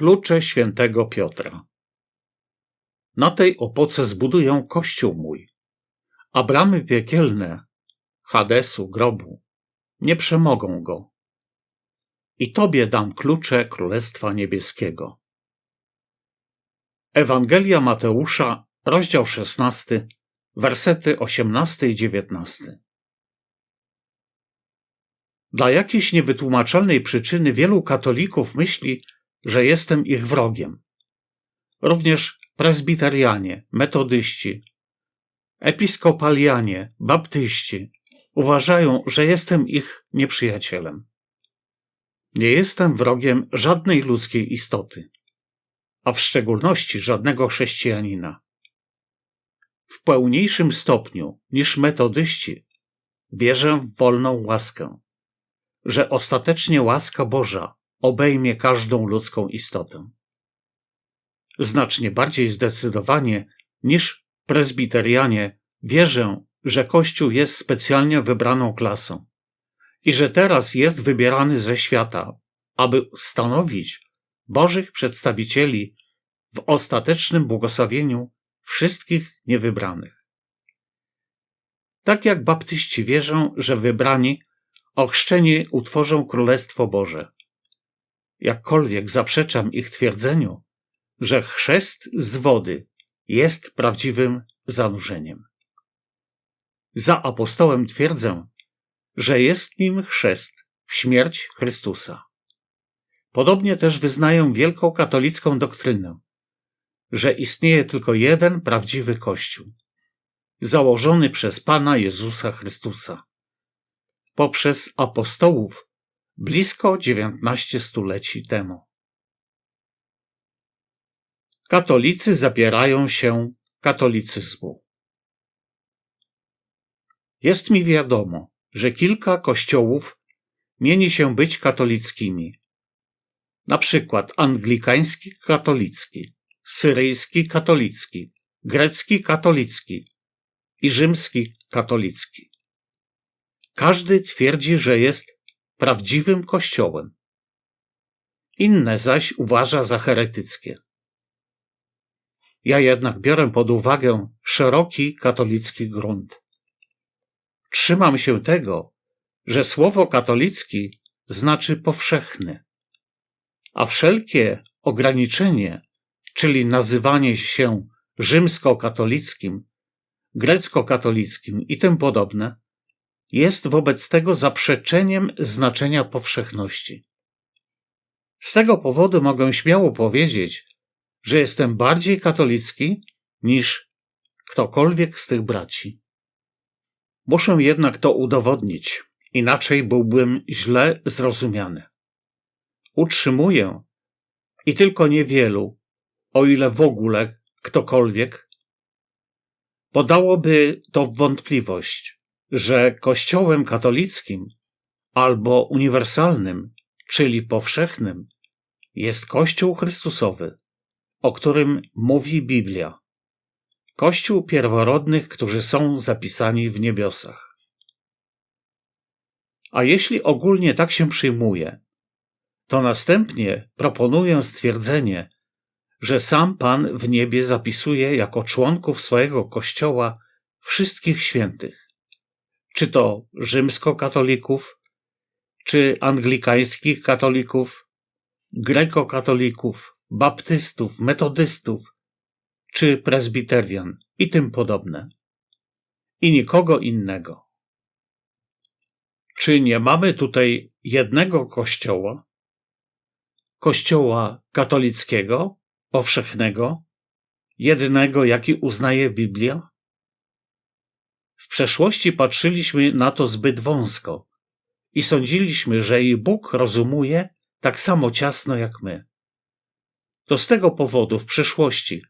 Klucze świętego Piotra. Na tej opoce zbuduję kościół mój, a bramy piekielne, Hadesu, grobu, nie przemogą go. I Tobie dam klucze Królestwa Niebieskiego. Ewangelia Mateusza, rozdział 16, wersety 18 i 19. Dla jakiejś niewytłumaczalnej przyczyny wielu katolików myśli, że jestem ich wrogiem. Również prezbiterianie, metodyści, episkopalianie, baptyści uważają, że jestem ich nieprzyjacielem. Nie jestem wrogiem żadnej ludzkiej istoty, a w szczególności żadnego chrześcijanina. W pełniejszym stopniu niż metodyści wierzę w wolną łaskę, że ostatecznie łaska Boża obejmie każdą ludzką istotę. Znacznie bardziej zdecydowanie niż prezbiterianie wierzę, że Kościół jest specjalnie wybraną klasą i że teraz jest wybierany ze świata, aby stanowić Bożych przedstawicieli w ostatecznym błogosławieniu wszystkich niewybranych. Tak jak baptyści wierzą, że wybrani ochrzczeni utworzą Królestwo Boże. Jakkolwiek zaprzeczam ich twierdzeniu, że chrzest z wody jest prawdziwym zanurzeniem. Za apostołem twierdzę, że jest nim chrzest w śmierć Chrystusa. Podobnie też wyznaję wielką katolicką doktrynę, że istnieje tylko jeden prawdziwy Kościół, założony przez Pana Jezusa Chrystusa. Poprzez apostołów blisko dziewiętnaście stuleci temu. Katolicy zapierają się katolicyzmu. Jest mi wiadomo, że kilka kościołów mieni się być katolickimi. Na przykład anglikański katolicki, syryjski katolicki, grecki katolicki i rzymski katolicki. Każdy twierdzi, że jest prawdziwym kościołem. Inne zaś uważa za heretyckie. Ja jednak biorę pod uwagę szeroki katolicki grunt. Trzymam się tego, że słowo katolicki znaczy powszechny, a wszelkie ograniczenie, czyli nazywanie się rzymskokatolickim, grecko-katolickim i tym podobne, jest wobec tego zaprzeczeniem znaczenia powszechności. Z tego powodu mogę śmiało powiedzieć, że jestem bardziej katolicki niż ktokolwiek z tych braci. Muszę jednak to udowodnić, inaczej byłbym źle zrozumiany. Utrzymuję, i tylko niewielu, o ile w ogóle ktokolwiek, podałoby to w wątpliwość, że Kościołem katolickim albo uniwersalnym, czyli powszechnym, jest Kościół Chrystusowy, o którym mówi Biblia. Kościół pierworodnych, którzy są zapisani w niebiosach. A jeśli ogólnie tak się przyjmuje, to następnie proponuję stwierdzenie, że sam Pan w niebie zapisuje jako członków swojego Kościoła wszystkich świętych czy to rzymskokatolików, czy anglikańskich katolików, grekokatolików, baptystów, metodystów, czy prezbiterian i tym podobne. I nikogo innego. Czy nie mamy tutaj jednego kościoła? Kościoła katolickiego, powszechnego, jedynego, jaki uznaje Biblia? W przeszłości patrzyliśmy na to zbyt wąsko i sądziliśmy, że i Bóg rozumuje tak samo ciasno jak my. To z tego powodu w przeszłości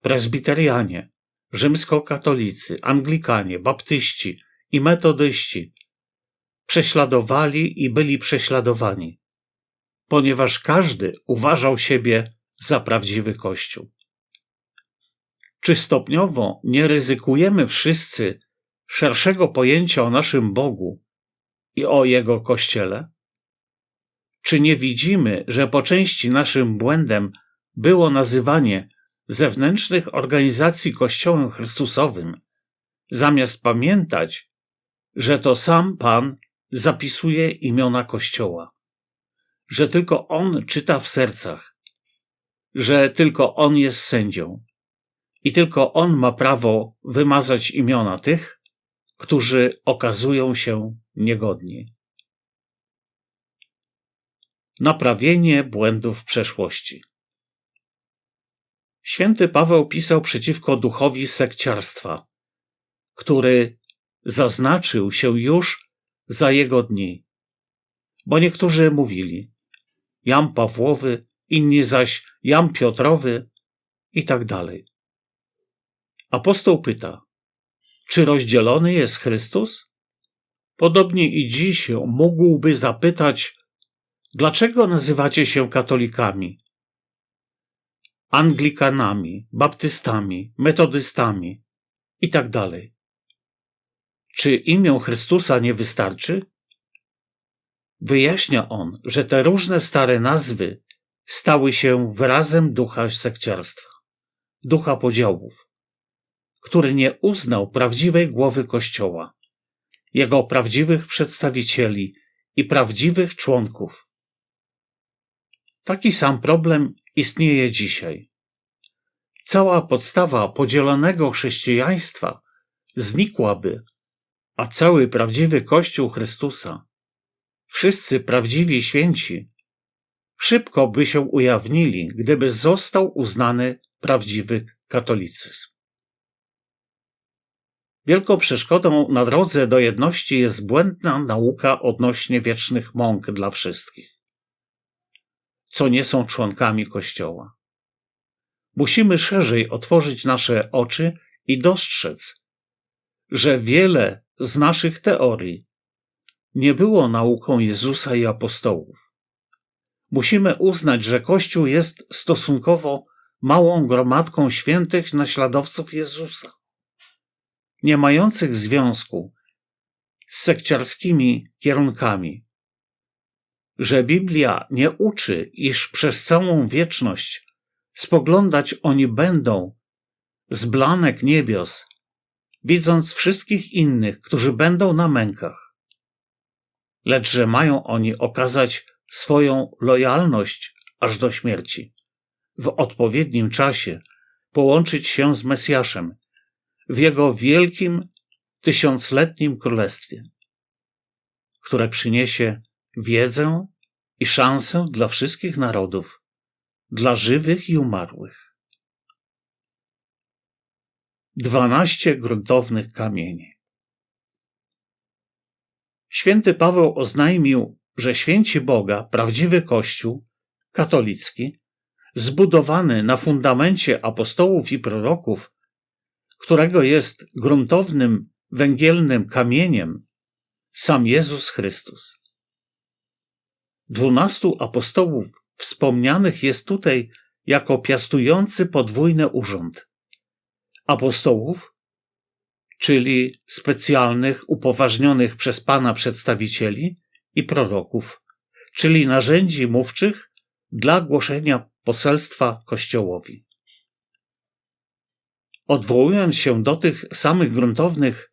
prezbiterianie, rzymskokatolicy, anglikanie, baptyści i metodyści prześladowali i byli prześladowani, ponieważ każdy uważał siebie za prawdziwy Kościół. Czy stopniowo nie ryzykujemy wszyscy szerszego pojęcia o naszym Bogu i o Jego Kościele? Czy nie widzimy, że po części naszym błędem było nazywanie zewnętrznych organizacji Kościołem Chrystusowym, zamiast pamiętać, że to sam Pan zapisuje imiona Kościoła, że tylko On czyta w sercach, że tylko On jest sędzią i tylko On ma prawo wymazać imiona tych, którzy okazują się niegodni. Naprawienie błędów przeszłości. Święty Paweł pisał przeciwko duchowi sekciarstwa, który zaznaczył się już za jego dni. Bo niektórzy mówili Jam Pawłowy, inni zaś Jam Piotrowy i tak dalej. Apostoł pyta, czy rozdzielony jest Chrystus? Podobnie i dziś mógłby zapytać, dlaczego nazywacie się katolikami? Anglikanami, baptystami, metodystami i tak. Czy imię Chrystusa nie wystarczy? Wyjaśnia on, że te różne stare nazwy stały się wyrazem ducha sekciarstwa, ducha podziałów, który nie uznał prawdziwej głowy Kościoła, jego prawdziwych przedstawicieli i prawdziwych członków. Taki sam problem istnieje dzisiaj. Cała podstawa podzielonego chrześcijaństwa znikłaby, a cały prawdziwy Kościół Chrystusa, wszyscy prawdziwi święci, szybko by się ujawnili, gdyby został uznany prawdziwy katolicyzm. Wielką przeszkodą na drodze do jedności jest błędna nauka odnośnie wiecznych mąk dla wszystkich co nie są członkami Kościoła. Musimy szerzej otworzyć nasze oczy i dostrzec, że wiele z naszych teorii nie było nauką Jezusa i apostołów. Musimy uznać, że Kościół jest stosunkowo małą gromadką świętych naśladowców Jezusa, nie mających związku z sekciarskimi kierunkami, że Biblia nie uczy, iż przez całą wieczność spoglądać oni będą z blanek niebios, widząc wszystkich innych, którzy będą na mękach, lecz że mają oni okazać swoją lojalność aż do śmierci, w odpowiednim czasie połączyć się z Mesjaszem w jego wielkim, tysiącletnim królestwie, które przyniesie wiedzę i szansę dla wszystkich narodów, dla żywych i umarłych. Dwanaście gruntownych kamieni. Święty Paweł oznajmił, że święci Boga, prawdziwy Kościół katolicki, zbudowany na fundamencie apostołów i proroków, którego jest gruntownym węgielnym kamieniem sam Jezus Chrystus. Dwunastu apostołów wspomnianych jest tutaj jako piastujący podwójny urząd. Apostołów, czyli specjalnych, upoważnionych przez Pana przedstawicieli i proroków, czyli narzędzi mówczych dla głoszenia poselstwa Kościołowi. Odwołując się do tych samych gruntownych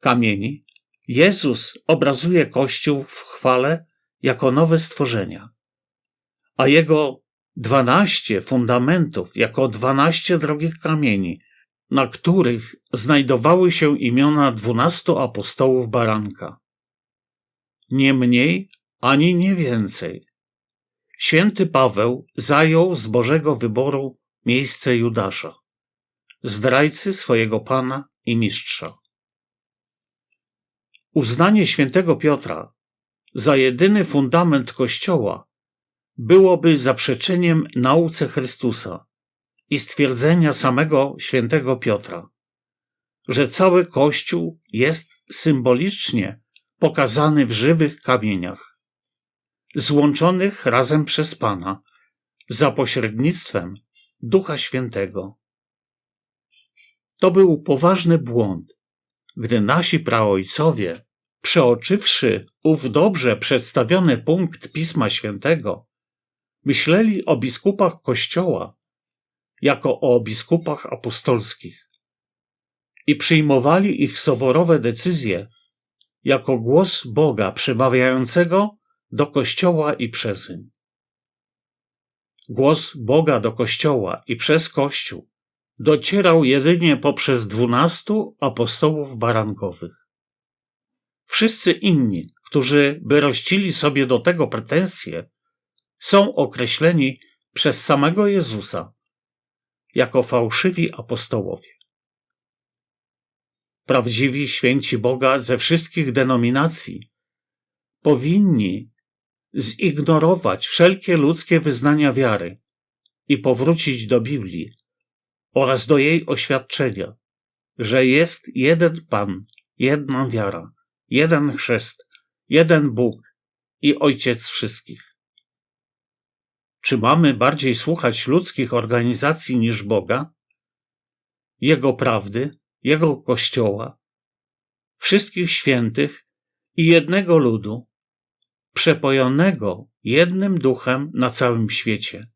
kamieni, Jezus obrazuje Kościół w chwale jako nowe stworzenia, a jego dwanaście fundamentów jako dwanaście drogich kamieni, na których znajdowały się imiona dwunastu apostołów baranka. Nie mniej ani nie więcej. Święty Paweł zajął z Bożego wyboru miejsce Judasza, zdrajcy swojego Pana i Mistrza. Uznanie świętego Piotra za jedyny fundament Kościoła byłoby zaprzeczeniem nauce Chrystusa i stwierdzenia samego świętego Piotra, że cały Kościół jest symbolicznie pokazany w żywych kamieniach, złączonych razem przez Pana za pośrednictwem Ducha Świętego. To był poważny błąd, gdy nasi praojcowie przeoczywszy ów dobrze przedstawiony punkt Pisma Świętego, myśleli o biskupach Kościoła jako o biskupach apostolskich i przyjmowali ich soborowe decyzje jako głos Boga przemawiającego do Kościoła i przezeń. Głos Boga do Kościoła i przez Kościół docierał jedynie poprzez dwunastu apostołów barankowych. Wszyscy inni, którzy by rościli sobie do tego pretensje, są określeni przez samego Jezusa jako fałszywi apostołowie. Prawdziwi święci Boga ze wszystkich denominacji powinni zignorować wszelkie ludzkie wyznania wiary i powrócić do Biblii oraz do jej oświadczenia, że jest jeden Pan, jedna wiara, jeden chrzest, jeden Bóg i Ojciec wszystkich. Czy mamy bardziej słuchać ludzkich organizacji niż Boga, Jego prawdy, Jego Kościoła, wszystkich świętych i jednego ludu, przepojonego jednym duchem na całym świecie,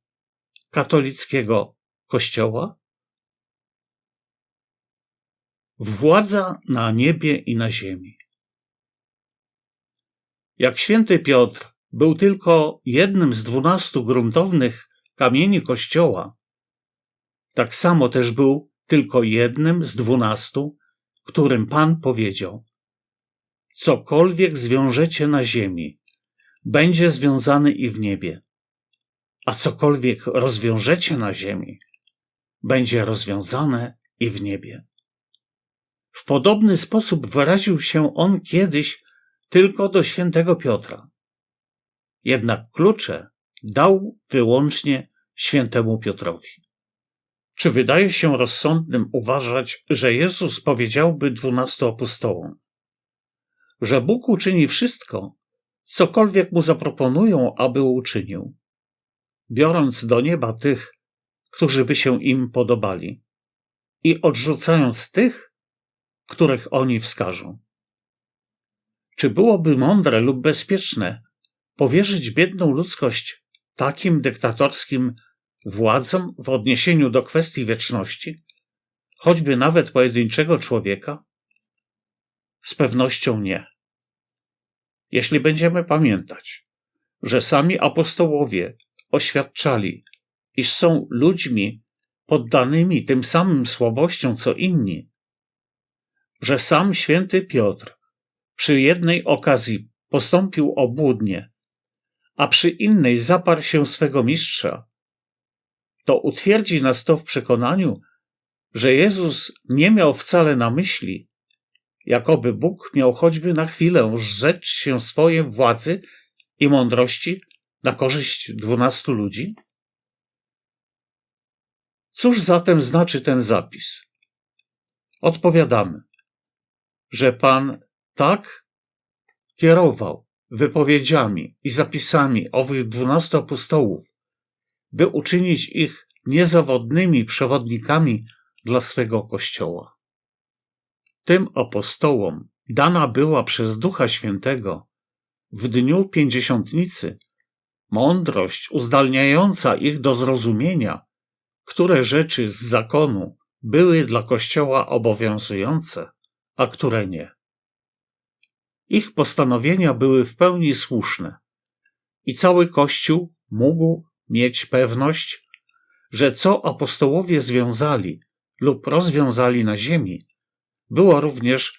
katolickiego Kościoła? Władza na niebie i na ziemi. Jak święty Piotr był tylko jednym z dwunastu gruntownych kamieni Kościoła, tak samo też był tylko jednym z dwunastu, którym Pan powiedział: Cokolwiek zwiążecie na ziemi, będzie związany i w niebie, a cokolwiek rozwiążecie na ziemi, będzie rozwiązane i w niebie. W podobny sposób wyraził się on kiedyś tylko do świętego Piotra. Jednak klucze dał wyłącznie świętemu Piotrowi. Czy wydaje się rozsądnym uważać, że Jezus powiedziałby dwunastu apostołom, że Bóg uczyni wszystko, cokolwiek mu zaproponują, aby uczynił, biorąc do nieba tych, którzy by się im podobali, i odrzucając tych, których oni wskażą. Czy byłoby mądre lub bezpieczne powierzyć biedną ludzkość takim dyktatorskim władzom w odniesieniu do kwestii wieczności, choćby nawet pojedynczego człowieka? Z pewnością nie. Jeśli będziemy pamiętać, że sami apostołowie oświadczali, iż są ludźmi poddanymi tym samym słabościom co inni, że sam święty Piotr przy jednej okazji postąpił obłudnie, a przy innej zaparł się swego mistrza, to utwierdzi nas to w przekonaniu, że Jezus nie miał wcale na myśli, jakoby Bóg miał choćby na chwilę rzecz się swojej władzy i mądrości na korzyść dwunastu ludzi? Cóż zatem znaczy ten zapis? Odpowiadamy, że Pan tak kierował wypowiedziami i zapisami owych dwunastu apostołów, by uczynić ich niezawodnymi przewodnikami dla swego Kościoła. Tym apostołom dana była przez Ducha Świętego w dniu pięćdziesiątnicy mądrość uzdalniająca ich do zrozumienia, które rzeczy z zakonu były dla Kościoła obowiązujące, a które nie. Ich postanowienia były w pełni słuszne i cały Kościół mógł mieć pewność, że co apostołowie związali lub rozwiązali na ziemi, było również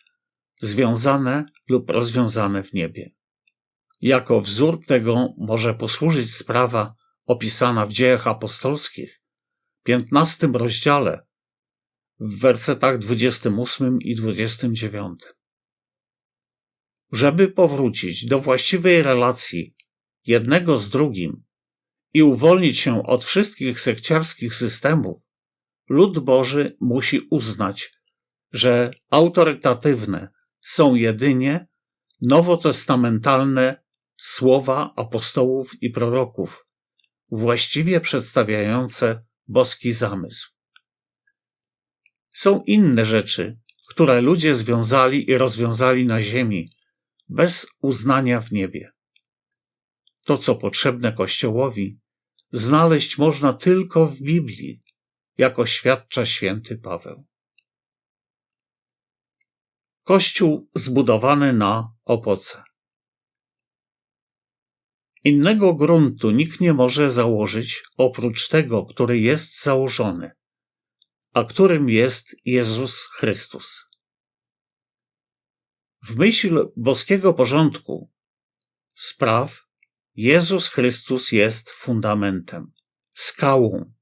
związane lub rozwiązane w niebie. Jako wzór tego może posłużyć sprawa opisana w dziejach apostolskich, 15 rozdziale, w wersetach 28 i 29. Żeby powrócić do właściwej relacji jednego z drugim i uwolnić się od wszystkich sekciarskich systemów, lud Boży musi uznać, że autorytatywne są jedynie nowotestamentalne słowa apostołów i proroków, właściwie przedstawiające boski zamysł. Są inne rzeczy, które ludzie związali i rozwiązali na ziemi, bez uznania w niebie. To, co potrzebne Kościołowi, znaleźć można tylko w Biblii, jak oświadcza święty Paweł. Kościół zbudowany na opoce. Innego gruntu nikt nie może założyć oprócz tego, który jest założony, a którym jest Jezus Chrystus. W myśl boskiego porządku spraw Jezus Chrystus jest fundamentem, skałą,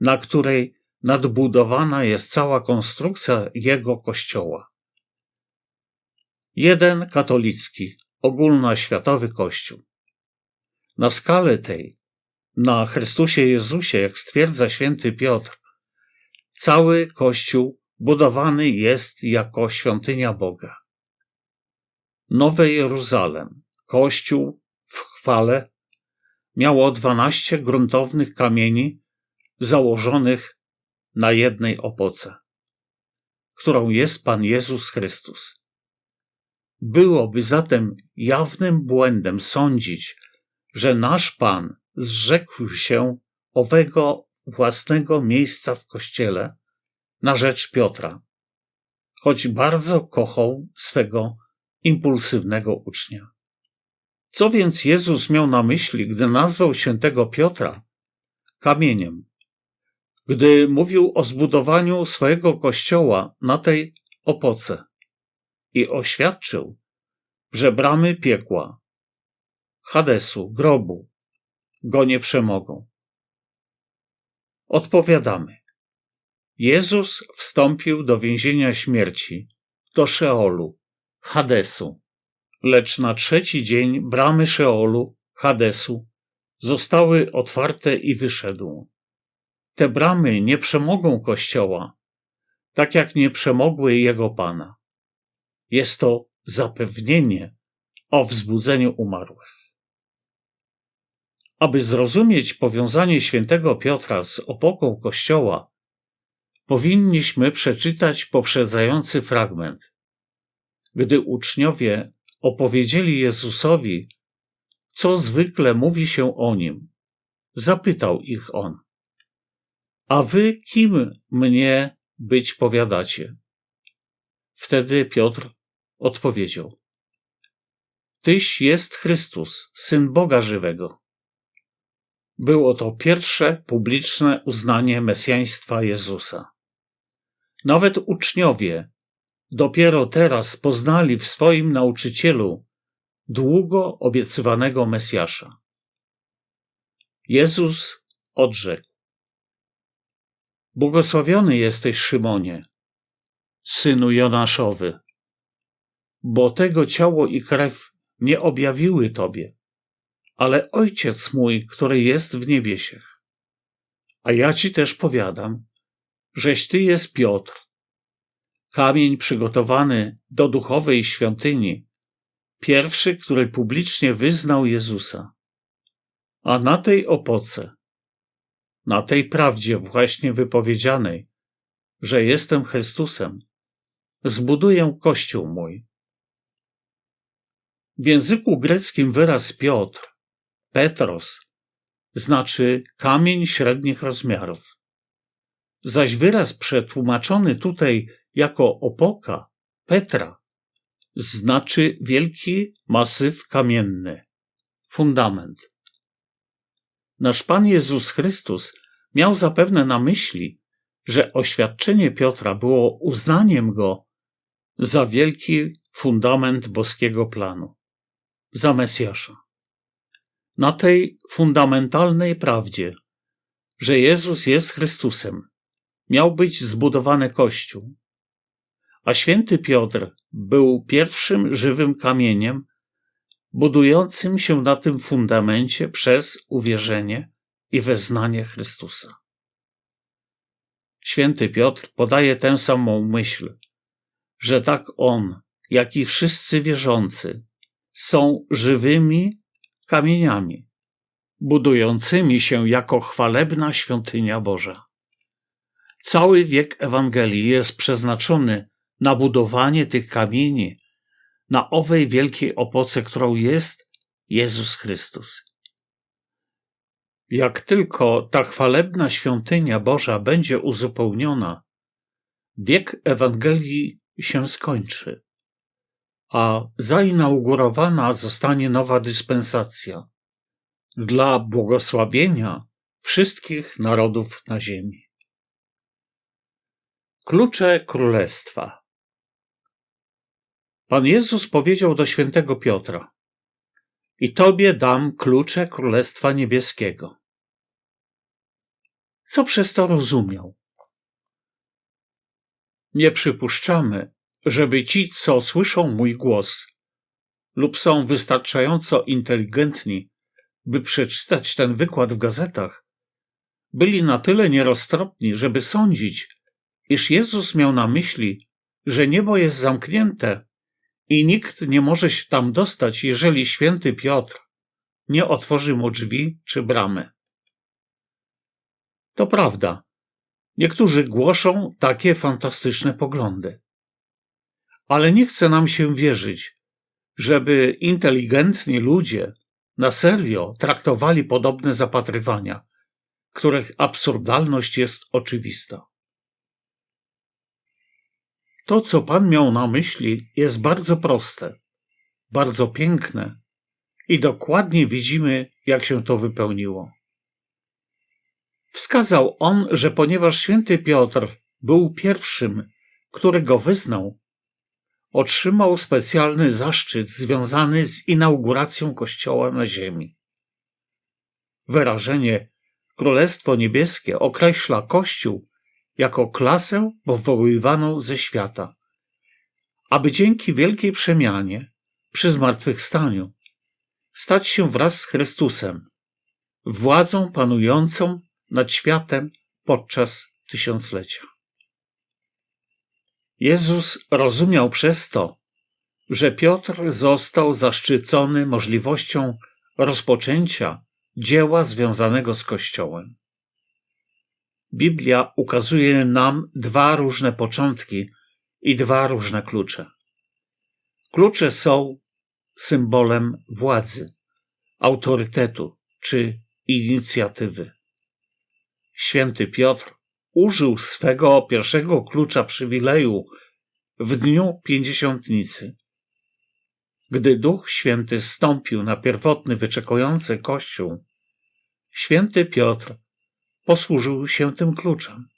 na której nadbudowana jest cała konstrukcja Jego Kościoła. Jeden katolicki, ogólnoświatowy Kościół. Na skalę tej, na Chrystusie Jezusie, jak stwierdza święty Piotr, cały Kościół budowany jest jako świątynia Boga. Nowe Jeruzalem, Kościół w chwale, miało dwanaście gruntownych kamieni założonych na jednej opoce, którą jest Pan Jezus Chrystus. Byłoby zatem jawnym błędem sądzić, że nasz Pan zrzekł się owego własnego miejsca w kościele na rzecz Piotra, choć bardzo kochał swego impulsywnego ucznia. Co więc Jezus miał na myśli, gdy nazwał świętego Piotra kamieniem? Gdy mówił o zbudowaniu swojego kościoła na tej opoce i oświadczył, że bramy piekła, Hadesu, grobu go nie przemogą. Odpowiadamy. Jezus wstąpił do więzienia śmierci, do Szeolu, Hadesu, lecz na trzeci dzień bramy Szeolu, Hadesu, zostały otwarte i wyszedł. Te bramy nie przemogą Kościoła, tak jak nie przemogły jego Pana. Jest to zapewnienie o wzbudzeniu umarłych. Aby zrozumieć powiązanie świętego Piotra z opoką Kościoła, powinniśmy przeczytać poprzedzający fragment. Gdy uczniowie opowiedzieli Jezusowi, co zwykle mówi się o nim, zapytał ich on: A wy kim mnie być powiadacie? Wtedy Piotr odpowiedział: Tyś jest Chrystus, syn Boga żywego. Było to pierwsze publiczne uznanie mesjaństwa Jezusa. Nawet uczniowie dopiero teraz poznali w swoim nauczycielu długo obiecywanego Mesjasza. Jezus odrzekł: Błogosławiony jesteś, Szymonie, synu Jonaszowy, bo tego ciało i krew nie objawiły tobie, ale Ojciec mój, który jest w niebiesiech. A ja ci też powiadam, żeś ty jest Piotr, kamień przygotowany do duchowej świątyni, pierwszy, który publicznie wyznał Jezusa. A na tej opoce, na tej prawdzie właśnie wypowiedzianej, że jestem Chrystusem, zbuduję Kościół mój. W języku greckim wyraz Piotr Petros znaczy kamień średnich rozmiarów. Zaś wyraz przetłumaczony tutaj jako opoka, Petra, znaczy wielki masyw kamienny, fundament. Nasz Pan Jezus Chrystus miał zapewne na myśli, że oświadczenie Piotra było uznaniem go za wielki fundament boskiego planu, za Mesjasza na tej fundamentalnej prawdzie, że Jezus jest Chrystusem, miał być zbudowany Kościół, a święty Piotr był pierwszym żywym kamieniem budującym się na tym fundamencie przez uwierzenie i weznanie Chrystusa. Święty Piotr podaje tę samą myśl, że tak on, jak i wszyscy wierzący są żywymi kamieniami, budującymi się jako chwalebna świątynia Boża. Cały wiek Ewangelii jest przeznaczony na budowanie tych kamieni na owej wielkiej opoce, którą jest Jezus Chrystus. Jak tylko ta chwalebna świątynia Boża będzie uzupełniona, wiek Ewangelii się skończy, a zainaugurowana zostanie nowa dyspensacja dla błogosławienia wszystkich narodów na ziemi. Klucze Królestwa Pan Jezus powiedział do świętego Piotra: I tobie dam klucze Królestwa Niebieskiego. Co przez to rozumiał? Nie przypuszczamy, żeby ci, co słyszą mój głos lub są wystarczająco inteligentni, by przeczytać ten wykład w gazetach, byli na tyle nieroztropni, żeby sądzić, iż Jezus miał na myśli, że niebo jest zamknięte i nikt nie może się tam dostać, jeżeli święty Piotr nie otworzy mu drzwi czy bramy. To prawda, niektórzy głoszą takie fantastyczne poglądy. Ale nie chce nam się wierzyć, żeby inteligentni ludzie na serio traktowali podobne zapatrywania, których absurdalność jest oczywista. To, co Pan miał na myśli, jest bardzo proste, bardzo piękne i dokładnie widzimy, jak się to wypełniło. Wskazał on, że ponieważ święty Piotr był pierwszym, który go wyznał, otrzymał specjalny zaszczyt związany z inauguracją Kościoła na ziemi. Wyrażenie Królestwo Niebieskie określa Kościół jako klasę powoływaną ze świata, aby dzięki wielkiej przemianie przy zmartwychwstaniu stać się wraz z Chrystusem, władzą panującą nad światem podczas tysiąclecia. Jezus rozumiał przez to, że Piotr został zaszczycony możliwością rozpoczęcia dzieła związanego z Kościołem. Biblia ukazuje nam dwa różne początki i dwa różne klucze. Klucze są symbolem władzy, autorytetu czy inicjatywy. Święty Piotr użył swego pierwszego klucza przywileju w dniu pięćdziesiątnicy. Gdy Duch Święty stąpił na pierwotny wyczekujący Kościół, święty Piotr posłużył się tym kluczem.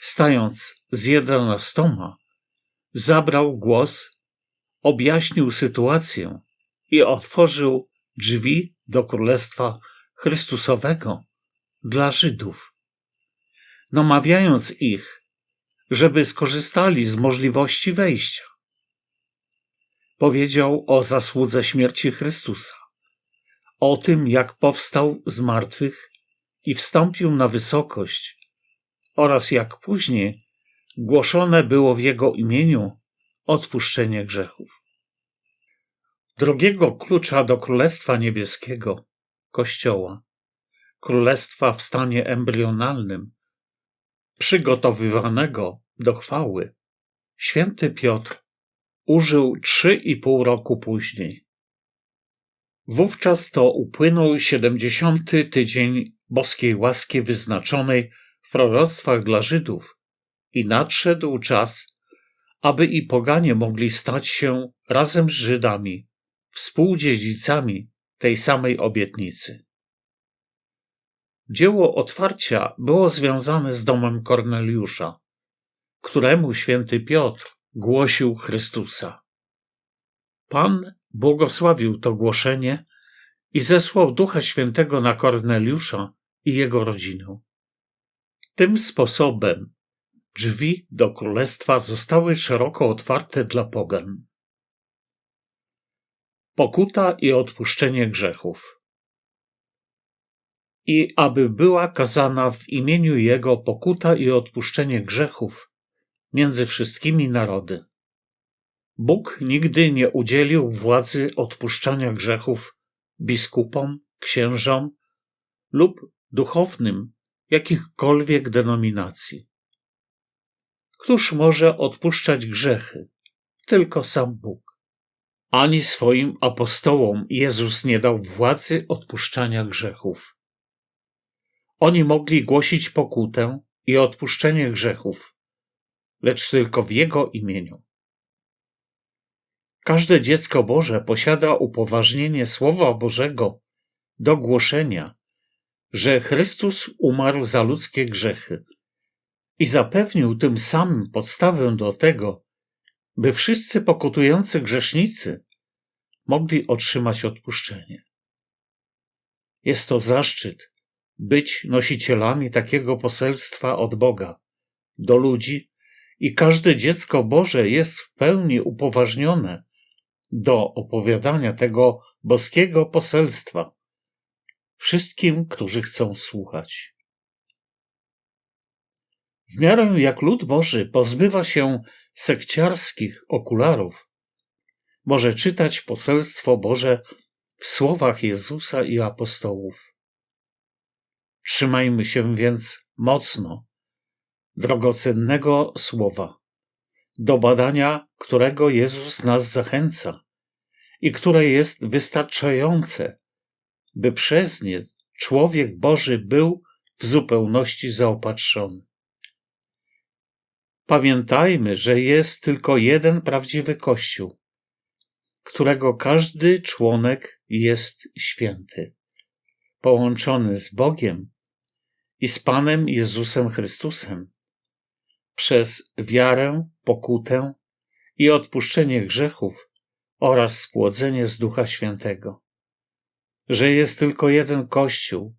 Stając z jedenastoma, zabrał głos, objaśnił sytuację i otworzył drzwi do Królestwa Chrystusowego dla Żydów, namawiając ich, żeby skorzystali z możliwości wejścia. Powiedział o zasłudze śmierci Chrystusa, o tym, jak powstał z martwych i wstąpił na wysokość, oraz jak później głoszone było w Jego imieniu odpuszczenie grzechów. Drugiego klucza do Królestwa Niebieskiego, Kościoła, Królestwa w stanie embrionalnym, przygotowywanego do chwały, święty Piotr użył trzy i pół roku później. Wówczas to upłynął siedemdziesiąty tydzień boskiej łaski wyznaczonej w proroctwach dla Żydów i nadszedł czas, aby i poganie mogli stać się razem z Żydami współdziedzicami tej samej obietnicy. Dzieło otwarcia było związane z domem Korneliusza, któremu święty Piotr głosił Chrystusa. Pan błogosławił to głoszenie i zesłał Ducha Świętego na Korneliusza i jego rodzinę. Tym sposobem drzwi do królestwa zostały szeroko otwarte dla pogan. Pokuta i odpuszczenie grzechów. I aby była kazana w imieniu Jego pokuta i odpuszczenie grzechów między wszystkimi narody. Bóg nigdy nie udzielił władzy odpuszczania grzechów biskupom, księżom lub duchownym jakichkolwiek denominacji. Któż może odpuszczać grzechy, tylko sam Bóg. Ani swoim apostołom Jezus nie dał władzy odpuszczania grzechów. Oni mogli głosić pokutę i odpuszczenie grzechów, lecz tylko w Jego imieniu. Każde dziecko Boże posiada upoważnienie Słowa Bożego do głoszenia, że Chrystus umarł za ludzkie grzechy i zapewnił tym samym podstawę do tego, by wszyscy pokutujący grzesznicy mogli otrzymać odpuszczenie. Jest to zaszczyt być nosicielami takiego poselstwa od Boga do ludzi i każde dziecko Boże jest w pełni upoważnione do opowiadania tego boskiego poselstwa wszystkim, którzy chcą słuchać. W miarę jak lud Boży pozbywa się sekciarskich okularów, może czytać poselstwo Boże w słowach Jezusa i apostołów. Trzymajmy się więc mocno drogocennego słowa, do badania którego Jezus nas zachęca i które jest wystarczające, by przez nie człowiek Boży był w zupełności zaopatrzony. Pamiętajmy, że jest tylko jeden prawdziwy Kościół, którego każdy członek jest święty, połączony z Bogiem i z Panem Jezusem Chrystusem przez wiarę, pokutę i odpuszczenie grzechów oraz spłodzenie z Ducha Świętego. Że jest tylko jeden Kościół,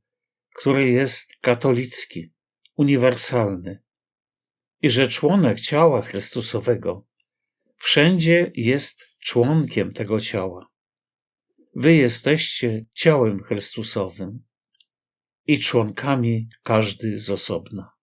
który jest katolicki, uniwersalny i że członek ciała Chrystusowego wszędzie jest członkiem tego ciała. Wy jesteście ciałem Chrystusowym i członkami każdy z osobna.